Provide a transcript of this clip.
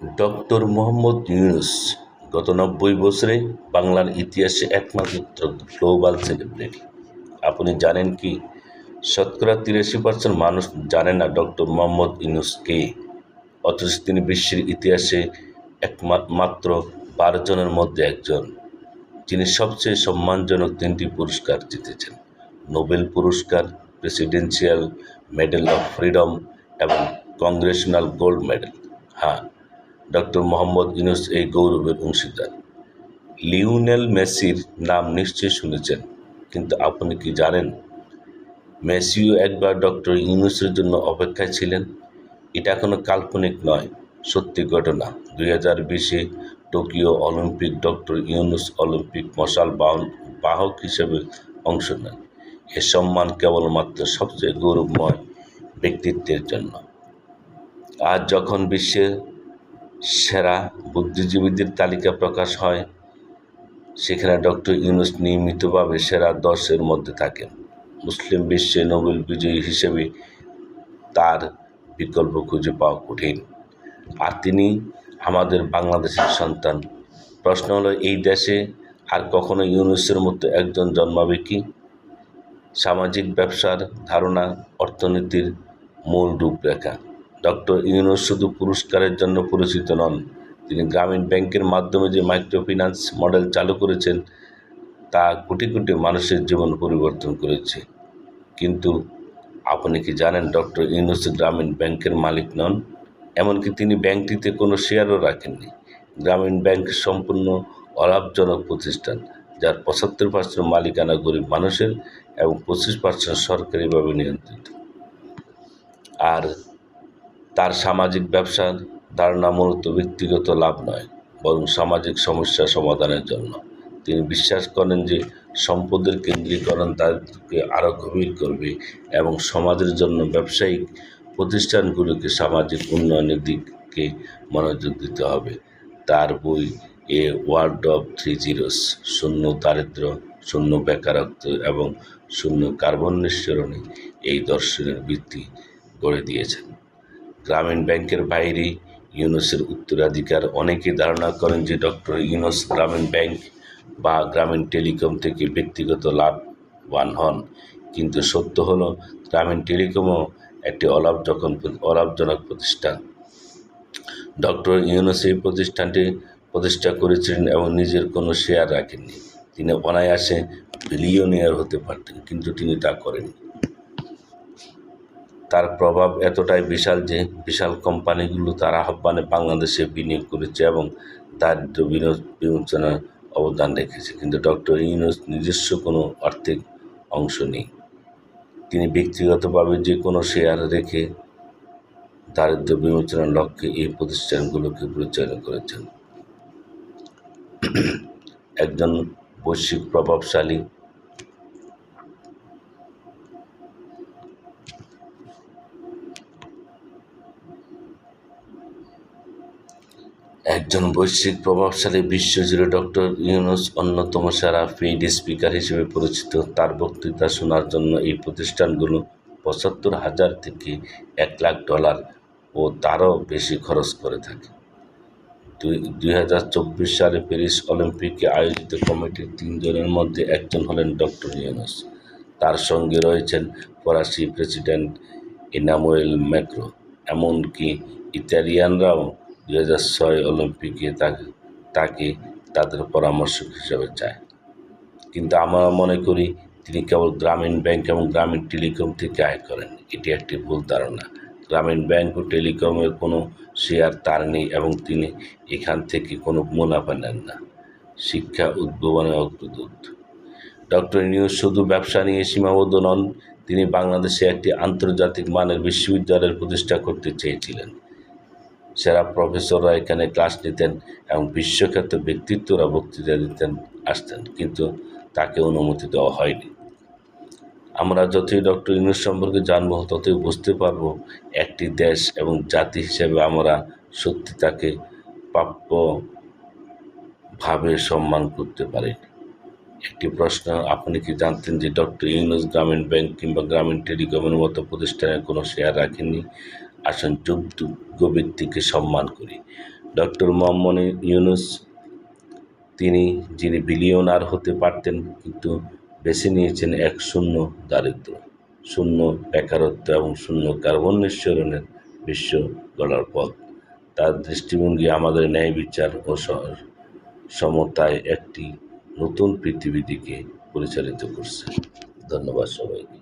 Doctor Mohammad Yunus গত নব্বই বছরে বাংলার ইতিহাসে একমাত্র গ্লোবাল সেলিব্রিটি। আপনি জানেন কি? শতকরা তিরাশি পার্সেন্ট মানুষ জানে না ডক্টর মোহাম্মদ ইউনুস কে। অথচ তিনি বিশ্বের ইতিহাসে একমাত্র বারো জনের মধ্যে একজন, যিনি সবচেয়ে সম্মানজনক তিনটি পুরস্কার জিতেছেন। নোবেল পুরস্কার, প্রেসিডেন্সিয়াল মেডেল অফ ফ্রিডম এবং কংগ্রেশনাল গোল্ড মেডেল। হ্যাঁ ডক্টর মোহাম্মদ ইউনুস এই গৌরবের অংশীদার। লিওনেল মেসির নাম নিশ্চয়ই শুনেছেন, কিন্তু আপনি কি জানেন? মেসিও একবার ডক্টর ইউনুসের জন্য অপেক্ষায় ছিলেন। এটা কোনো কাল্পনিক নয়, সত্যি ঘটনা। দুই হাজার বিশে Tokyo Olympic doctor Yunus Olympic মশাল বাহন বাহক হিসেবে অংশ নেন। এ সম্মান কেবলমাত্র সবচেয়ে গৌরবময় ব্যক্তিত্বের জন্য। আজ যখন বিশ্বের সেরা বুদ্ধিজীবীদের তালিকা প্রকাশ হয়। সেখানে ডক্টর ইউনুস নিয়মিতভাবে সেরা দশের মধ্যে থাকেন মুসলিম বিশ্বে নোবেল বিজয়ী হিসেবে তার বিকল্প খুঁজে পাওয়া কঠিন। আর তিনি আমাদের বাংলাদেশের সন্তান। প্রশ্ন হলো, এই দেশে আর কখনো ইউনুসের মতো একজন জন্মাবে কি? সামাজিক ব্যবসার ধারণা, অর্থনীতির মূল রূপরেখা। ডক্টর ইউনুস শুধু পুরস্কারের জন্য পরিচিত নন, তিনি গ্রামীণ ব্যাংকের মাধ্যমে যে মাইক্রোফিন্যান্স মডেল চালু করেছেন, তা কোটি কোটি মানুষের জীবন পরিবর্তন করেছে। কিন্তু আপনি কি জানেন ডক্টর ইউনুস গ্রামীণ ব্যাংকের মালিক নন? এমনকি তিনি ব্যাংকটিতে কোনো শেয়ারও রাখেননি। গ্রামীণ ব্যাংক সম্পূর্ণ অলাভজনক প্রতিষ্ঠান, যার পঁচাত্তর পার্সেন্ট মালিকানা গরিব মানুষের এবং পঁচিশ পার্সেন্ট সরকারিভাবে নিয়ন্ত্রিত। আর তার সামাজিক ব্যবসার ধারণা মূলত ব্যক্তিগত লাভ নয়, বরং সামাজিক সমস্যা সমাধানের জন্য। তিনি বিশ্বাস করেন যে সম্পদের কেন্দ্রীকরণ তাদেরকে আরও গভীর করবে এবং সমাজের জন্য ব্যবসায়িক প্রতিষ্ঠানগুলোকে সামাজিক উন্নয়নের দিকে মনোযোগ দিতে হবে। তার বই a world of three zeros, শূন্য দারিদ্র শূন্য বেকারত্ব এবং শূন্য কার্বন নিঃসরণে এই দর্শনের ভিত্তি গড়ে দিয়েছেন। গ্রামীণ ব্যাংকের বাইরে ইউনুসের উত্তরাধিকার। অনেকে ধারণা করেন যে ডক্টর ইউনুস গ্রামীণ ব্যাংক বা গ্রামীণ টেলিকম থেকে ব্যক্তিগত লাভবান হন। কিন্তু সত্য হলো, গ্রামীণ টেলিকমও একটি অলাভ যখন অলাভজনক প্রতিষ্ঠান। ডক্টর ইউনুস এই প্রতিষ্ঠানটি প্রতিষ্ঠা করেছিলেন এবং নিজের কোনো শেয়ার রাখেননি। তিনি অনায়াসে বিলিয়নিয়ার হতে পারতেন, কিন্তু তিনি তা করেননি। তার প্রভাব এতটাই বিশাল যে বিশাল কোম্পানিগুলো তার আহ্বানে বাংলাদেশে বিনিয়োগ করেছে এবং দারিদ্র বিমোচনার অবদান রেখেছে। কিন্তু ডক্টর ইউনুস নিজস্ব কোনো আর্থিক অংশ নেই। তিনি ব্যক্তিগতভাবে যে কোনো শেয়ার রেখে দারিদ্র বিমোচনার লক্ষ্যে এই প্রতিষ্ঠানগুলোকে পরিচালনা করেছেন। একজন বৈশ্বিক প্রভাবশালী একজন বৈশ্বিক প্রভাবশালী বিশ্বজুড়ে ডক্টর ইউনুস অন্যতম সেরা ফিড স্পিকার হিসেবে পরিচিত। তার বক্তৃতা শোনার জন্য এই প্রতিষ্ঠানগুলো পঁচাত্তর হাজার থেকে এক লাখ ডলার ও তারও বেশি খরচ করে থাকে। দুই হাজার চব্বিশ সালে প্যারিস অলিম্পিকে আয়োজিত কমিটির তিনজনের মধ্যে একজন হলেন ডক্টর ইউনুস। তার সঙ্গে রয়েছেন ফরাসি প্রেসিডেন্ট ইনামুয়েল ম্যাক্রো। এমনকি ইতালিয়ানরাও দুই হাজার ছয় অলিম্পিকে তাকে তাকে তাদের পরামর্শক হিসেবে চায়। কিন্তু আমরা মনে করি তিনি কেবল গ্রামীণ ব্যাংক এবং গ্রামীণ টেলিকম থেকে আয় করেন। এটি একটি ভুল ধারণা। গ্রামীণ ব্যাংক ও টেলিকমের কোনো শেয়ার তার নেই এবং তিনি এখান থেকে কোনো মুনাফা নেন না। শিক্ষা উদ্ভাবনের অগ্রদূত। ডক্টর নিউজ শুধু ব্যবসা নিয়ে সীমাবদ্ধ নন, তিনি বাংলাদেশে একটি আন্তর্জাতিক মানের বিশ্ববিদ্যালয়ের প্রতিষ্ঠা করতে চেয়েছিলেন। সেরা প্রফেসররা এখানে ক্লাস নিতেন এবং বিশ্বখ্যাত ব্যক্তিত্বরা বক্তৃতা দিতেন, আসতেন, কিন্তু তাকে অনুমতি দেওয়া হয়নি। আমরা যতই ডক্টর ইউনুস সম্পর্কে জানব, ততই বুঝতে পারব একটি দেশ এবং জাতি হিসেবে আমরা সত্যি তাকে প্রাপ্যভাবে সম্মান করতে পারি একটি প্রশ্ন, আপনি কি জানতেন যে ডক্টর ইউনুস গ্রামীণ ব্যাংক কিংবা গ্রামীণ টেলিকমের মতো প্রতিষ্ঠানের কোনো শেয়ার রাখেননি? আসুন যোগ্য ব্যক্তিকে সম্মান করি। ডক্টর মোহাম্মদ ইউনুস, তিনি, যিনি বিলিয়নার হতে পারতেন, কিন্তু বেছে নিয়েছেন এক শূন্য দারিদ্র শূন্য বেকারত্ব এবং শূন্য কার্বন নিঃসরণের বিশ্ব গড়ার পথ। তার দৃষ্টিভঙ্গি আমাদের ন্যায় বিচার ও সমতায় একটি নতুন পৃথিবী দিকে পরিচালিত করছে। ধন্যবাদ সবাইকে।